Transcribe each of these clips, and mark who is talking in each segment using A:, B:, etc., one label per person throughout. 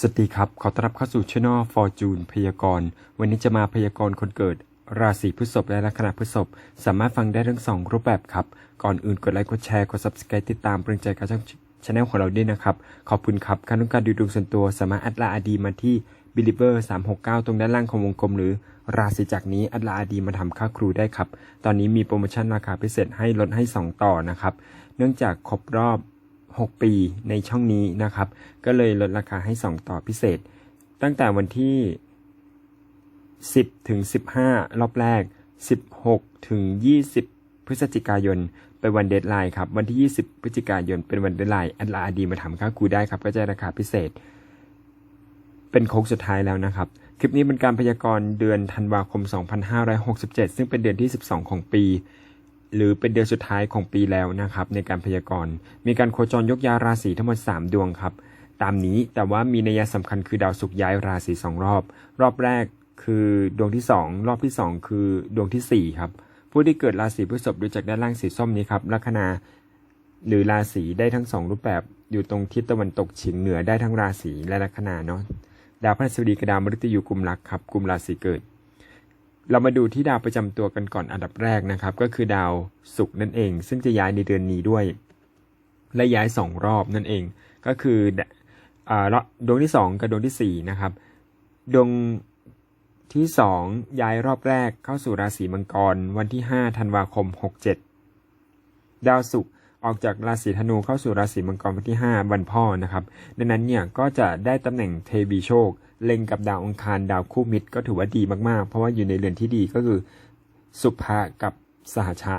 A: สวัสดีครับ ขอต้อนรับเข้าสู่ช่อง Fortune พยากรณ์ วันนี้จะมาพยากรณ์คนเกิด ราศีพฤษภและลัคนาพฤษภสามารถฟังได้ทั้งสองรูปแบบครับ ก่อนอื่นกดไลค์กดแชร์กด Subscribe ติดตามเป็นกำลังใจกับช่องช anel ของเราด้วยนะครับ ขอบคุณครับการต้องการดูดวงส่วนตัวสามารถอัดลาอดีมาที่ Believer 369 ตรงด้านล่างของวงกลม หรือราศีจากนี้อัดลาอดีมาทำค่าครูได้ครับ ตอนนี้มีโปรโมชั่นราคาพิเศษให้ลดให้ 2 ต่อนะครับ เนื่องจากครบรอบ 6 ปีในช่องนี้นะครับ ก็เลยลดราคาให้ 2 ต่อพิเศษ ตั้งแต่วันที่ 10 ถึง 15 รอบแรก 16 ถึง 20 พฤศจิกายน เป็นวันเดทไลน์ครับ วันที่ 20 พฤศจิกายน เป็นวันเดทไลน์อัลลาอดีมาทำค่าครูได้ครับ ก็จะราคาพิเศษ เป็นโค้งสุดท้ายแล้วนะครับคลิปนี้เป็นการพยากรณ์เดือนธันวาคม 2567 ซึ่งเป็นเดือนที่ 12 ของปี หรือเป็นเดือนสุดท้ายของปีแล้วนะครับในการพยากรณ์มีการโคจรยกย้ายราศีทั้งหมด 3 ดวงครับ ตามนี้แต่ว่ามีนัยสำคัญคือดาวศุกร์ย้ายราศีสองรอบ รอบแรกคือดวงที่ 2 รอบที่ 2 คือดวงทีสี่ 4 ครับ ผู้ที่เกิดราศีพฤษภดูจากด้านล่างสีส้มนี้ครับลัคนาหรือราศีได้ทั้งสองรูปแบบอยู่ตรงทิศตะวันตกเฉียงเหนือได้ทั้งราศีและลัคนาเนาะดาวพฤหัสบดีกับดาวมฤตยูกุมรักครับกลุ่มราศีเกิด เรามาดูที่ดาวประจำตัวกันก่อนอันดับแรกนะครับ ก็คือดาวศุกร์นั่นเอง ซึ่งจะย้ายในเดือนนี้ด้วย และย้ายสองรอบนั่นเอง ก็คือดอ่าดวงที่สองกับดวงที่สี่นะครับ ดวงที่สองย้ายรอบแรกเข้าสู่ราศีมังกร วันที่ห้าธันวาคมหกเจ็ดดาวศุกร์ออกจากราศีธนูเข้าสู่ราศีมังกรวันที่ 5 วันพ่อนะครับ ดังนั้นเนี่ยก็จะได้ตำแหน่งเทวีโชค เล็งกับดาวองคารดาวคู่มิตรก็ถือว่าดีมากๆ เพราะว่าอยู่ในเรือนที่ดีก็คือสุภะกับสหชะ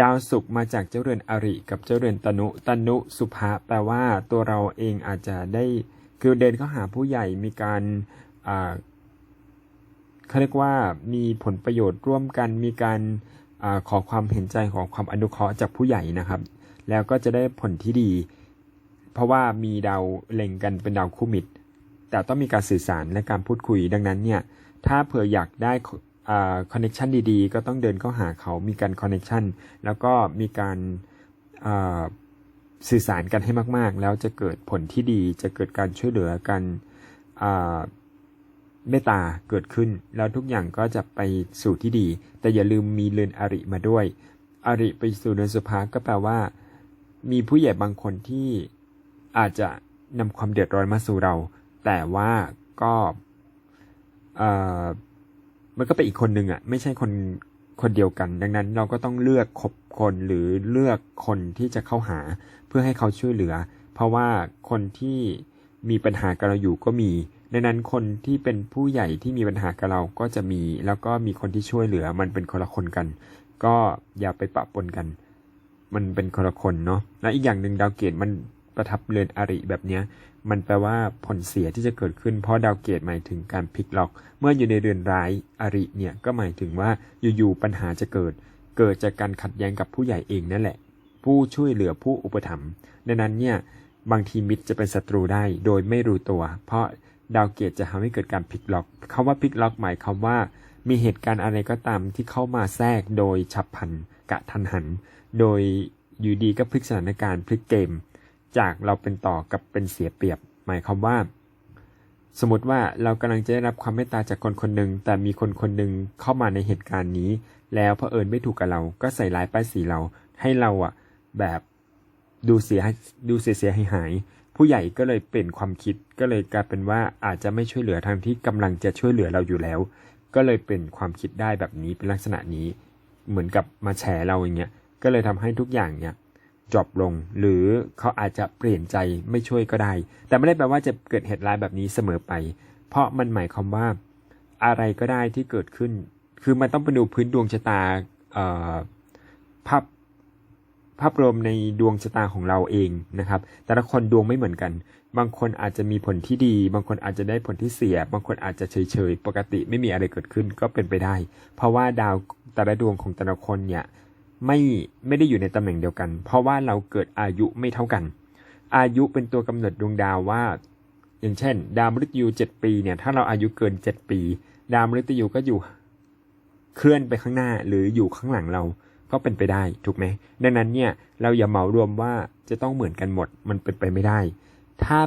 A: ดาวศุกร์มาจากเจ้าเรือนอริกับเจ้าเรือนตนุ ตนุสุภะแปลว่าตัวเราเองอาจจะได้คือเดินเข้าหาผู้ใหญ่มีการเขาเรียกว่ามีผลประโยชน์ร่วมกันมีการอขอความเห็นใจของความอนุเคราะห์จากผู้ใหญ่นะครับ แล้วก็จะได้ผลที่ดี เพราะว่ามีดาวเล็งกันเป็นดาวคู่มิตร แต่ต้องมีการสื่อสารและการพูดคุยดังนั้นเนี่ยถ้าเผื่ออยากได้คอนเน็ชันดีๆ ก็ต้องเดินเข้าหาเขามีการคอนเน็ชันแล้วก็มีการสื่อสารกันให้มาก ๆ แล้วจะเกิดผลที่ดีจะเกิดการช่วยเหลือกันเมตตาเกิดขึ้น แล้วทุกอย่างก็จะไปสู่ที่ดี แต่อย่าลืมมีเรือนอริมาด้วย อริไปสู่เรือนสุภาก็แปลว่า มีผู้ใหญ่บางคนที่อาจจะนำความเดือดร้อนมาสู่เรา แต่ว่าก็เอ่อมันก็เป็นอีกคนหนึ่งอะ ไม่ใช่คนคนเดียวกัน ดังนั้นเราก็ต้องเลือกคบคนหรือเลือกคนที่จะเข้าหาเพื่อให้เขาช่วยเหลือ เพราะว่าคนที่มีปัญหากับเราอยู่ก็มีดังนั้นคนที่เป็นผู้ใหญ่ที่มีปัญหากับเราก็จะมี แล้วก็มีคนที่ช่วยเหลือ มันเป็นคนละคนกัน ก็อย่าไปปะปนกัน มันเป็นคนละคนเนาะและอีกอย่างหนึ่งดาวเกตมัน ประทับเรือนอริแบบเนี้ยมันแปลว่าผลเสียที่จะเกิดขึ้นเพราะดาวเกตหมายถึงการพลิกล็อก เมื่ออยู่ในเรือนร้ายอริเนี่ยก็หมายถึงว่าอยู่ๆปัญหาจะเกิด เกิดจากการขัดแย้งกับผู้ใหญ่เองนั่นแหละ ผู้ช่วยเหลือผู้อุปถัมภ์ดังนั้นเนี่ยบางทีมิตรจะเป็นศัตรูได้โดยไม่รู้ตัว เพราะดาวเกตจะทำให้เกิดการพลิกล็อกคำว่าพลิกล็อกหมายความว่า มีเหตุการณ์อะไรก็ตามที่เข้ามาแทรกโดยฉับพลันกะทันหัน โดยอยู่ดีก็พลิกสถานการณ์พลิกเกม จากเราเป็นต่อกับเป็นเสียเปรียบ หมายความว่า สมมติว่าเรากำลังจะได้รับความเมตตาจากคนคนหนึ่งแต่มีคนคนหนึ่งเข้ามาในเหตุการณ์นี้ แล้วเผอิญไม่ถูกกับเรา ก็ใส่ร้ายป้ายสีเรา ให้เราอะแบบดูเสียดูเสียเสียหายหาย ผู้ใหญ่ก็เลยเปลี่ยนความคิดก็เลยกลายเป็นว่าอาจจะไม่ช่วยเหลือทางที่กำลังจะช่วยเหลือเราอยู่แล้ว ก็เลยเป็นความคิดได้แบบนี้เป็นลักษณะนี้ เหมือนกับมาแฉเราอย่างเงี้ยก็เลยทำให้ทุกอย่างเนี่ย จบลง หรือเขาอาจจะเปลี่ยนใจไม่ช่วยก็ได้ แต่ไม่ได้แปลว่าจะเกิดเหตุร้ายแบบนี้เสมอไป เพราะมันหมายความว่าอะไรก็ได้ที่เกิดขึ้น คือมันต้องไปดูพื้นดวงชะตาภาพภาพรวมในดวงชะตาของเราเองนะครับ แต่ละคนดวงไม่เหมือนกัน บางคนอาจจะมีผลที่ดี บางคนอาจจะได้ผลที่เสีย บางคนอาจจะเฉยๆ ปกติไม่มีอะไรเกิดขึ้นก็เป็นไปได้ เพราะว่าดาวแต่ละดวงของแต่ละคนเนี่ย ไม่ไม่ได้อยู่ในตำแหน่งเดียวกัน เพราะว่าเราเกิดอายุไม่เท่ากัน อายุเป็นตัวกำหนดดวงดาวว่า อย่างเช่น ดาวมฤตยูเจ็ดปีเนี่ยถ้าเราอายุเกินเจ็ดปี ดาวมฤตยูก็อยู่เคลื่อนไปข้างหน้าหรืออยู่ข้างหลังเราก็เป็นไปได้ถูกไหมดังนั้นเนี่ยเราอย่าเหมารวมว่าจะต้องเหมือนกันหมดมันเป็นไปไม่ได้ ถ้า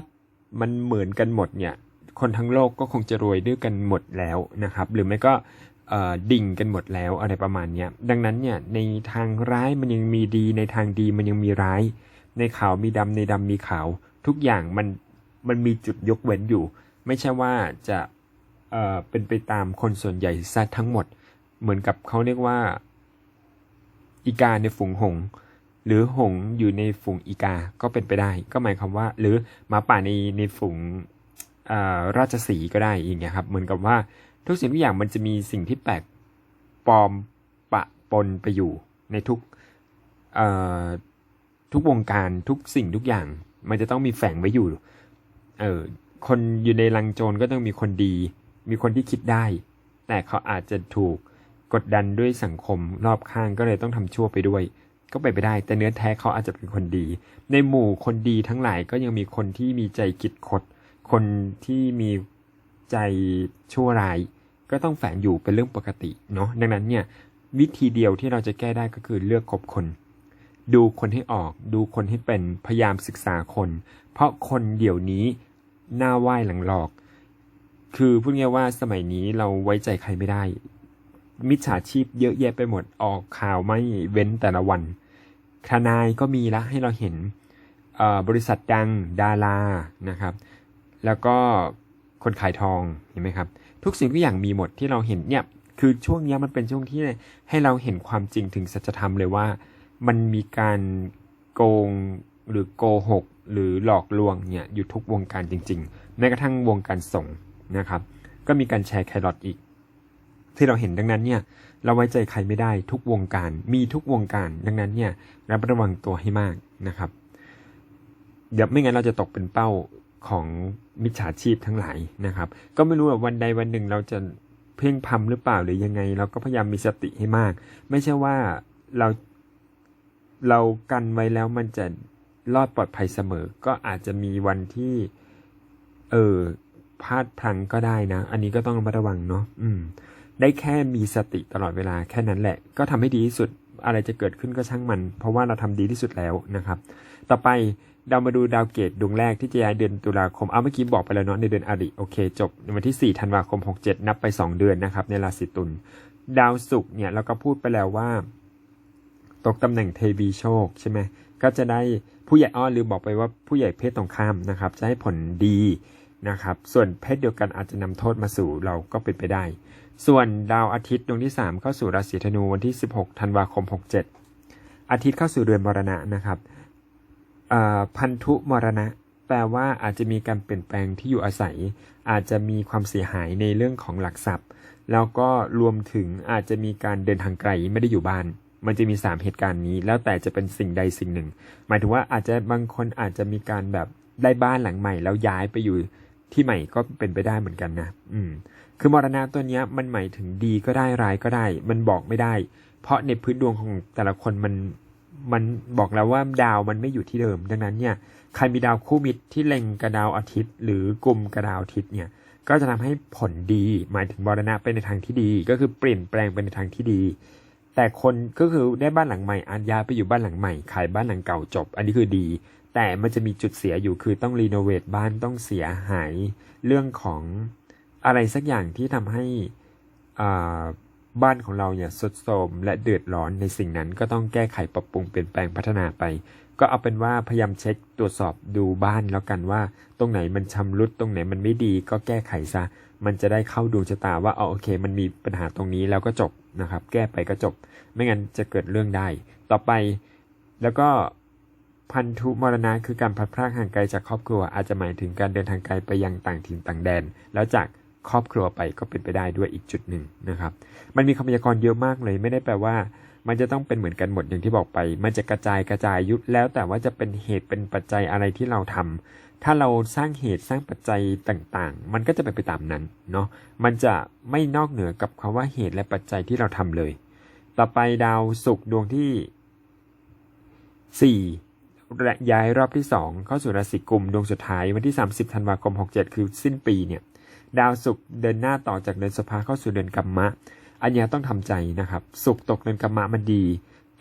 A: มันเหมือนกันหมดเนี่ยคนทั้งโลกก็คงจะรวยด้วยกันหมดแล้วนะครับ หรือไม่ก็ ดิ่งกันหมดแล้วอะไรประมาณเนี้ยดังนั้นเนี่ยในทางร้ายมันยังมีดีในทางดีมันยังมีร้าย ในขาวมีดำในดำมีขาว ทุกอย่างมันมันมีจุดยกเว้นอยู่ ไม่ใช่ว่าจะเอ่อเป็นไปตามคนส่วนใหญ่ซะทั้งหมด เหมือนกับเขาเรียกว่า อีกาในฝูงหง หรือหงอยู่ในฝูงอีกาก็เป็นไปได้ ก็หมายความว่า หรือหมาป่าในในฝูงอ่อราชสีก็ได้อย่างเงี้ยครับ เหมือนกับว่า ทุกสิ่งทุกอย่างมันจะมีสิ่งที่แปลกปลอมปะปนไปอยู่ในทุกทุกวงการทุกสิ่งทุกอย่าง มันจะต้องมีแฝงไว้อยู่ เออคนอยู่ในลังโจรก็ต้องมีคนดี มีคนที่คิดได้ แต่เขาอาจจะถูกกดดันด้วยสังคมรอบข้างก็เลยต้องทำชั่วไปด้วย ก็ไปไปได้ แต่เนื้อแท้เขาอาจจะเป็นคนดี ในหมู่คนดีทั้งหลายก็ยังมีคนที่มีใจคิดคด คนที่มีใจชั่วร้าย ก็ต้องแฝงอยู่เป็นเรื่องปกติเนาะดังนั้นเนี่ยวิธีเดียวที่เราจะแก้ได้ก็คือเลือกคบคน ดูคนให้ออก ดูคนให้เป็นพยายามศึกษาคน เพราะคนเดี๋ยวนี้หน้าไหว้หลังหลอก คือพูดง่ายว่าสมัยนี้เราไว้ใจใครไม่ได้ มิจฉาชีพเยอะแยะไปหมดออกข่าวไม่เว้นแต่ละวันทนายก็มีละให้เราเห็นบริษัทดังดารานะครับ แล้วก็คนขายทองเห็นไหมครับ ทุกสิ่งทุกอย่างมีหมดที่เราเห็นเนี่ยคือช่วงนี้มันเป็นช่วงที่ให้เราเห็นความจริงถึงสัจธรรมเลยว่า มันมีการโกงหรือโกหก หรือหลอกลวงเนี่ยอยู่ทุกวงการจริงๆแม้กระทั่งวงการส่งนะครับ ก็มีการแชร์แครอทอีก ที่เราเห็นดังนั้นเนี่ยเราไว้ใจใครไม่ได้ทุกวงการมีทุกวงการ ดังนั้นเนี่ยระมัดระวังตัวให้มากนะครับเดี๋ยวไม่งั้นเราจะตกเป็นเป้า ของมิจฉาชีพทั้งหลายนะครับ ก็ไม่รู้ว่าวันใดวันหนึ่งเราจะเพ่งพำหรือเปล่าหรือยังไง เราก็พยายามมีสติให้มาก ไม่ใช่ว่าเราเรากันไว้แล้วมันจะรอดปลอดภัยเสมอ ก็อาจจะมีวันที่เออพลาดพลังก็ได้นะ อันนี้ก็ต้องระมัดระวังเนาะอืม ได้แค่มีสติตลอดเวลาแค่นั้นแหละ ก็ทำให้ดีที่สุดอะไรจะเกิดขึ้นก็ช่างมัน เพราะว่าเราทำดีที่สุดแล้วนะครับ ต่อไป เรามาดูดาวเกตดวงแรกที่จะย้ายเดือนตุลาคม เอาเมื่อกี้บอกไปแล้วเนาะในเดือนอริโอเค จบในวันที่ 4 ธันวาคม 67 นับไป 2 เดือนนะครับในราศีตุล ดาวศุกร์เนี่ยเราก็พูดไปแล้วว่า ตกตำแหน่งเทวีโชคใช่ไหม ก็จะได้ผู้ใหญ่อ้อลืมบอกไปว่าผู้ใหญ่เพศตรงข้ามนะครับ จะให้ผลดีนะครับ ส่วนเพศเดียวกันอาจจะนำโทษมาสู่เราก็เป็นไปได้ ส่วนดาวอาทิตย์ดวงที่ 3 เข้าสู่ราศีธนูวันที่ 16 ธันวาคม 67 อาทิตย์เข้าสู่เรือนมรณะนะครับ พันธุมรณะ แปลว่าอาจจะมีการเปลี่ยนแปลงที่อยู่อาศัย อาจจะมีความเสียหายในเรื่องของหลักทรัพย์ แล้วก็รวมถึงอาจจะมีการเดินทางไกลไม่ได้อยู่บ้าน มันจะมี 3 เหตุการณ์นี้ แล้วแต่จะเป็นสิ่งใดสิ่งหนึ่ง หมายถึงว่าอาจจะบางคนอาจจะมีการแบบได้บ้านหลังใหม่ แล้วย้ายไปอยู่ที่ใหม่ก็เป็นไปได้เหมือนกันนะ อืม คือมรณะตัวเนี้ยมันหมายถึงดีก็ได้ร้ายก็ได้ มันบอกไม่ได้ เพราะในพื้นดวงของแต่ละคนมัน มันบอกแล้วว่าดาวมันไม่อยู่ที่เดิม ดังนั้นเนี่ยใครมีดาวคู่มิตรที่เล็งกับดาวอาทิตย์ หรือกลุ่มกับดาวอาทิตย์เนี่ยก็จะทำให้ผลดีหมายถึงมรณะไปในทางที่ดี ก็คือเปลี่ยนแปลงไปในทางที่ดี แต่คนก็คือได้บ้านหลังใหม่อาจย้าไปอยู่บ้านหลังใหม่ขายบ้านหลังเก่าจบ อันนี้คือดี แต่มันจะมีจุดเสียอยู่คือต้องรีโนเวทบ้านต้องเสียหายเรื่องของอะไรสักอย่างที่ทำให้อ่า บ้านของเราเนี่ยสุดโทมและเดือดร้อนในสิ่งนั้นก็ต้องแก้ไขปรับปรุงเปลี่ยนแปลงพัฒนาไป ก็เอาเป็นว่าพยายามเช็คตรวจสอบดูบ้านแล้วกันว่า ตรงไหนมันชำรุดตรงไหนมันไม่ดีก็แก้ไขซะ มันจะได้เข้าดวงชะตาว่าเอาโอเค มันมีปัญหาตรงนี้แล้วก็จบนะครับ แก้ไปก็จบ ไม่งั้นจะเกิดเรื่องได้ ต่อไปแล้วก็พันธุมรณะคือการพัดพรากห่างไกลจากครอบครัวอาจจะหมายถึงการเดินทางไกลไปยังต่างถิ่นต่างแดน แล้วจาก ครอบครัวไปก็เป็นไปได้ด้วยอีกจุดหนึ่งนะครับ มันมีคำพยากรณ์เยอะมากเลย ไม่ได้แปลว่า มันจะต้องเป็นเหมือนกันหมดอย่างที่บอกไป มันจะกระจายกระจายยุทธแล้วแต่ว่าจะเป็นเหตุเป็นปัจจัยอะไรที่เราทำถ้าเราสร้างเหตุสร้างปัจจัยต่างๆ มันก็จะเป็นไปตามนั้นเนาะ มันจะไม่นอกเหนือกับคำว่าเหตุและปัจจัยที่เราทำเลย ต่อไปดาวศุกร์ดวงที่สี่และย้ายรอบที่สองเข้าสู่ราศีกุมดวงสุดท้ายวันที่ 30 ธันวาคม 67 คือสิ้นปีเนี่ย ดาวศุกร์เดินหน้าต่อจากเดือนสุภาเข้าสู่เดือนกัมมะ อันนี้ต้องทำใจนะครับศุกร์ตกเดือนกัมมะมันดี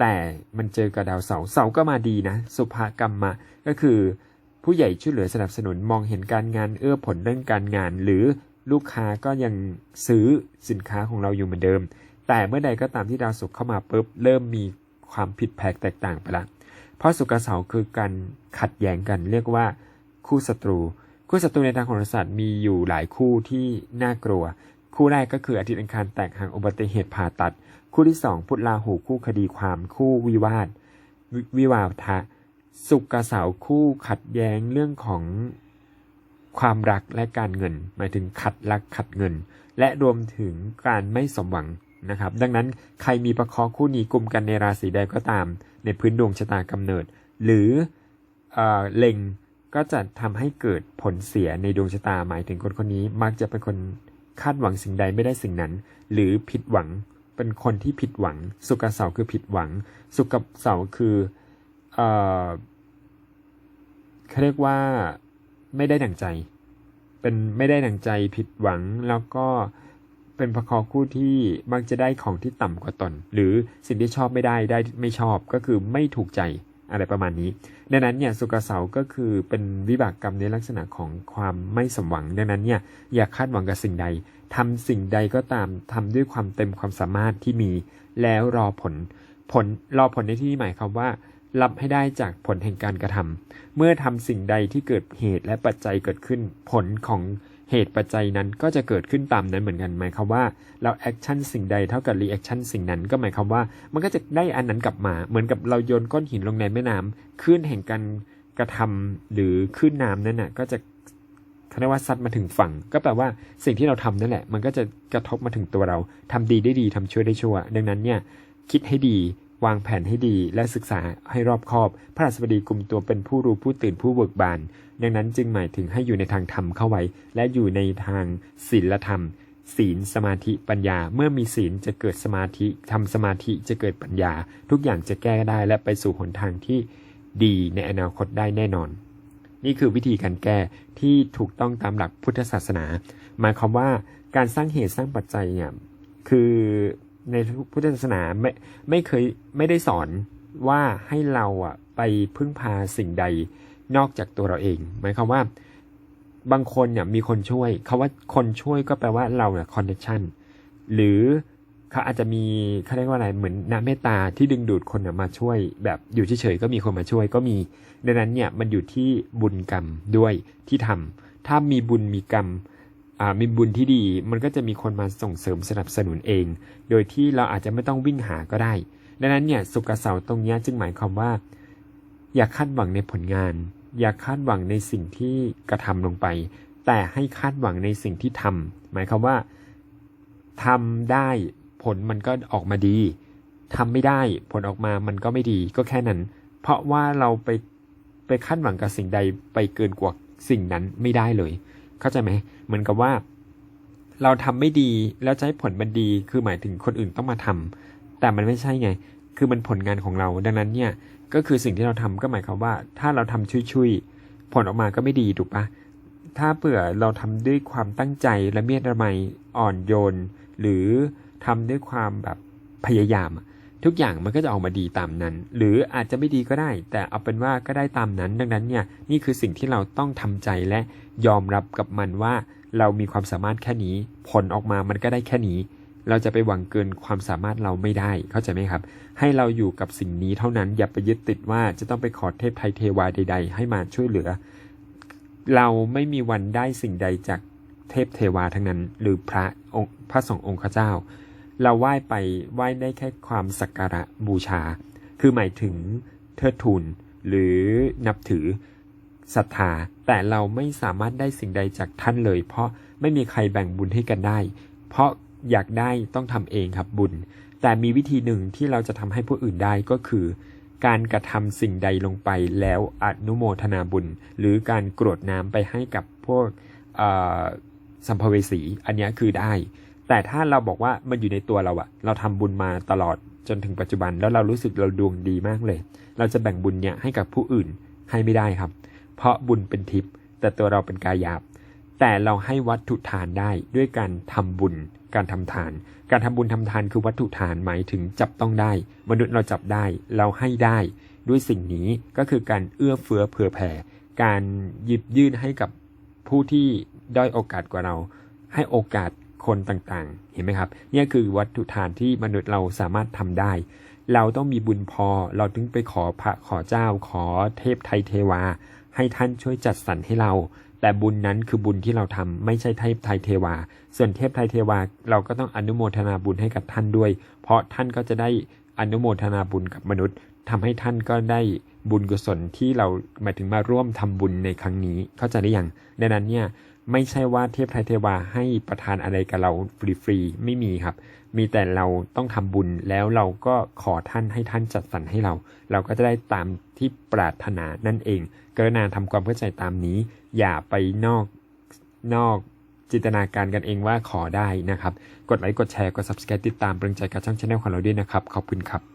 A: แต่มันเจอกับดาวเสาร์เสาร์ก็มาดีนะสุภกัมมะก็คือ ผู้ใหญ่ช่วยเหลือสนับสนุนมองเห็นการงานเอื้อผลเรื่องการงาน หรือลูกค้าก็ยังซื้อสินค้าของเราอยู่เหมือนเดิม แต่เมื่อใดก็ตามที่ดาวศุกร์เข้ามาปุ๊บเริ่มมีความผิดแผกแตกต่างไปละเพราะสุกร์กับเสาร์คือการขัดแย้งกันเรียกว่าคู่ศัตรู คู่ศัตรูในทางโหราศาสตร์มีอยู่หลายคู่ที่น่ากลัว คู่แรกก็คืออาทิตย์อังคารแตกหักอุบัติเหตุผ่าตัด คู่ที่สองพุทธลาหูคู่คดีความคู่วิวาทววิวาทะ สุกกับเสาร์คู่ขัดแย้งเรื่องของความรักและการเงิน หมายถึงขัดรักขัดเงิน และรวมถึงการไม่สมหวังนะครับ ดังนั้นใครมีประคอคู่นี้กลุ่มกันในราศีใดก็ตาม ในพื้นดวงชะตากำเนิด หรือเอ่อเล็ง ก็จะทำให้เกิดผลเสียในดวงชะตาหมายถึงคนคนนี้มักจะเป็นคนคาดหวังสิ่งใดไม่ได้สิ่งนั้น หรือผิดหวังเป็นคนที่ผิดหวัง สุกเสาคือผิดหวัง สุกับเสาคือเออเขาเรียกว่าไม่ได้ดั่งใจ เป็นไม่ได้ดั่งใจผิดหวังแล้วก็เป็นประคอคู่ที่มักจะได้ของที่ต่ำกว่าตน หรือสิ่งที่ชอบไม่ได้ได้ไม่ชอบก็คือไม่ถูกใจ อะไรประมาณนี้ ดังนั้นเนี่ยสุกร์เสาก็คือเป็นวิบากกรรมในลักษณะของความไม่สมหวัง ดังนั้นเนี่ยอย่าคาดหวังกับสิ่งใดทำสิ่งใดก็ตามทำด้วยความเต็มความสามารถที่มี แล้วรอผลผลรอผลในที่นี้หมายความว่า รับให้ได้จากผลแห่งการกระทำเมื่อทำสิ่งใดที่เกิดเหตุและปัจจัยเกิดขึ้นผลของ เหตุปัจจัยนั้นก็จะเกิดขึ้นตามนั้นเหมือนกันหมายความว่าเราแอคชั่นสิ่งใดเท่ากับรีแอคชั่นสิ่งนั้นก็หมายความว่า มันก็จะได้อันนั้นกลับมาเหมือนกับเราโยนก้อนหินลงในแม่น้ำคลื่นแห่งการกระทำหรือคลื่นน้ำนั้นน่ะก็จะเขาเรียกว่าซัดมาถึงฝั่ง ก็แปลว่าสิ่งที่เราทำนั่นแหละ มันก็จะกระทบมาถึงตัวเราทำดีได้ดีทำชั่วได้ชั่ว ดังนั้นเนี่ยคิดให้ดี วางแผนให้ดีและศึกษาให้รอบคอบ พระราชบดีกลุ่มตัวเป็นผู้รู้ผู้ตื่นผู้เบิกบาน ดังนั้นจึงหมายถึงให้อยู่ในทางธรรมเข้าไว้ และอยู่ในทางศีลธรรม ศีลสมาธิปัญญา เมื่อมีศีลจะเกิดสมาธิทำสมาธิจะเกิดปัญญา ทุกอย่างจะแก้ได้และไปสู่หนทางที่ดีในอนาคตได้แน่นอน นี่คือวิธีการแก้ที่ถูกต้องตามหลักพุทธศาสนา หมายความว่าการสร้างเหตุสร้างปัจจัยเนี่ยคือ ในพุทธศาสนาไม่ไม่เคยไม่ได้สอนว่าให้เราอะไปพึ่งพาสิ่งใดนอกจากตัวเราเอง หมายความว่า บางคนเนี่ยมีคนช่วยเขาว่าคนช่วยก็แปลว่าเราเนี่ยคอนเนคชั่นหรือเขาอาจจะมีเขาเรียกว่าอะไรเหมือนน้ำเมตตาที่ดึงดูดคนมาช่วย แบบอยู่เฉยๆก็มีคนมาช่วยก็มีดังนั้นเนี่ยมันอยู่ที่บุญกรรมด้วยที่ทำถ้ามีบุญมีกรรม มีบุญที่ดี มันก็จะมีคนมาส่งเสริมสนับสนุนเอง โดยที่เราอาจจะไม่ต้องวิ่งหาก็ได้ ดังนั้นเนี่ยสุกเสาตรงนี้จึงหมายความว่า อย่าคาดหวังในผลงาน อย่าคาดหวังในสิ่งที่กระทำลงไป แต่ให้คาดหวังในสิ่งที่ทำหมายความว่าทำได้ผลมันก็ออกมาดีทำไม่ได้ผลออกมามันก็ไม่ดีก็แค่นั้น เพราะว่าเราไปไปคาดหวังกับสิ่งใดไปเกินกว่าสิ่งนั้นไม่ได้เลย เข้าใจไหมเหมือนกับว่า เราทำไม่ดีแล้วจะให้ผลมันดีคือหมายถึงคนอื่นต้องมาทำแต่มันไม่ใช่ไง คือมันผลงานของเรา ดังนั้นเนี่ยก็คือสิ่งที่เราทำก็หมายความว่า ถ้าเราทำชุยๆผลออกมาก็ไม่ดีถูกปะถ้าเผื่อเราทำด้วยความตั้งใจละเมียดระไมอ่อนโยน หรือทำด้วยความแบบพยายามอะ ทุกอย่างมันก็จะออกมาดีตามนั้น หรืออาจจะไม่ดีก็ได้ แต่เอาเป็นว่าก็ได้ตามนั้น ดังนั้นเนี่ยนี่คือสิ่งที่เราต้องทำใจและยอมรับกับมันว่าเรามีความสามารถแค่นี้ ผลออกมามันก็ได้แค่นี้ เราจะไปหวังเกินความสามารถเราไม่ได้เข้าใจไหมครับ ให้เราอยู่กับสิ่งนี้เท่านั้นอย่าไปยึดติดว่าจะต้องไปขอเทพไทยเทวาใด ๆ ให้มาช่วยเหลือ เราไม่มีวันได้สิ่งใดจากเทพเทวาทั้งนั้น หรือพระองค์พระสงฆ์องค์เจ้า เราไหว้ไปไหว้ได้แค่ความสักการะบูชา คือหมายถึงเทิดทูนหรือนับถือศรัทธา แต่เราไม่สามารถได้สิ่งใดจากท่านเลย เพราะไม่มีใครแบ่งบุญให้กันได้ เพราะอยากได้ต้องทำเองครับบุญ แต่มีวิธีหนึ่งที่เราจะทำให้ผู้อื่นได้ก็คือ การกระทำสิ่งใดลงไปแล้วอนุโมทนาบุญ หรือการกรวดน้ำไปให้กับพวกสัมภเวสี อันนี้คือได้ แต่ถ้าเราบอกว่ามันอยู่ในตัวเราอะเราทำบุญมาตลอดจนถึงปัจจุบัน แล้วเรารู้สึกเราดวงดีมากเลย เราจะแบ่งบุญเนี่ยให้กับผู้อื่นให้ไม่ได้ครับ เพราะบุญเป็นทิพย์แต่ตัวเราเป็นกายาบ แต่เราให้วัตถุทานได้ด้วยการทำบุญ การทำทาน การทำบุญทำทานคือวัตถุทานหมายถึงจับต้องได้ มนุษย์เราจับได้ เราให้ได้ด้วยสิ่งนี้ก็คือการเอื้อเฟื้อเผื่อแผ่ การหยิบยื่นให้กับผู้ที่ด้อยโอกาสกว่าเรา ให้โอกาส คนต่างๆ เห็นไหมครับเนี่ยคือวัตถุทานที่มนุษย์เราสามารถทำได้ เราต้องมีบุญพอเราถึงไปขอพระขอเจ้าขอเทพไทยเทวา ให้ท่านช่วยจัดสรรให้เรา แต่บุญนั้นคือบุญที่เราทำไม่ใช่เทพไทยเทวา ส่วนเทพไทยเทวาเราก็ต้องอนุโมทนาบุญให้กับท่านด้วย เพราะท่านก็จะได้อนุโมทนาบุญกับมนุษย์ทำให้ท่านก็ได้บุญกุศลที่เราหมายถึงมาร่วมทำบุญในครั้งนี้เข้าใจหรือยังดังนั้นเนี่ย ไม่ใช่ว่าเทพไทยเทวาให้ประทานอะไรกับเราฟรีๆไม่มีครับ มีแต่เราต้องทำบุญแล้วเราก็ขอท่านให้ท่านจัดสรรให้เรา เราก็จะได้ตามที่ปรารถนานั่นเอง กรุณาทำความเข้าใจตามนี้ อย่าไปนอกนอกจินตนาการกันเองว่าขอได้นะครับ กดไลค์กดแชร์กด subscribe ติดตามเปรงใจกับช่องชาแนลของเราด้วยนะครับ ขอบคุณครับ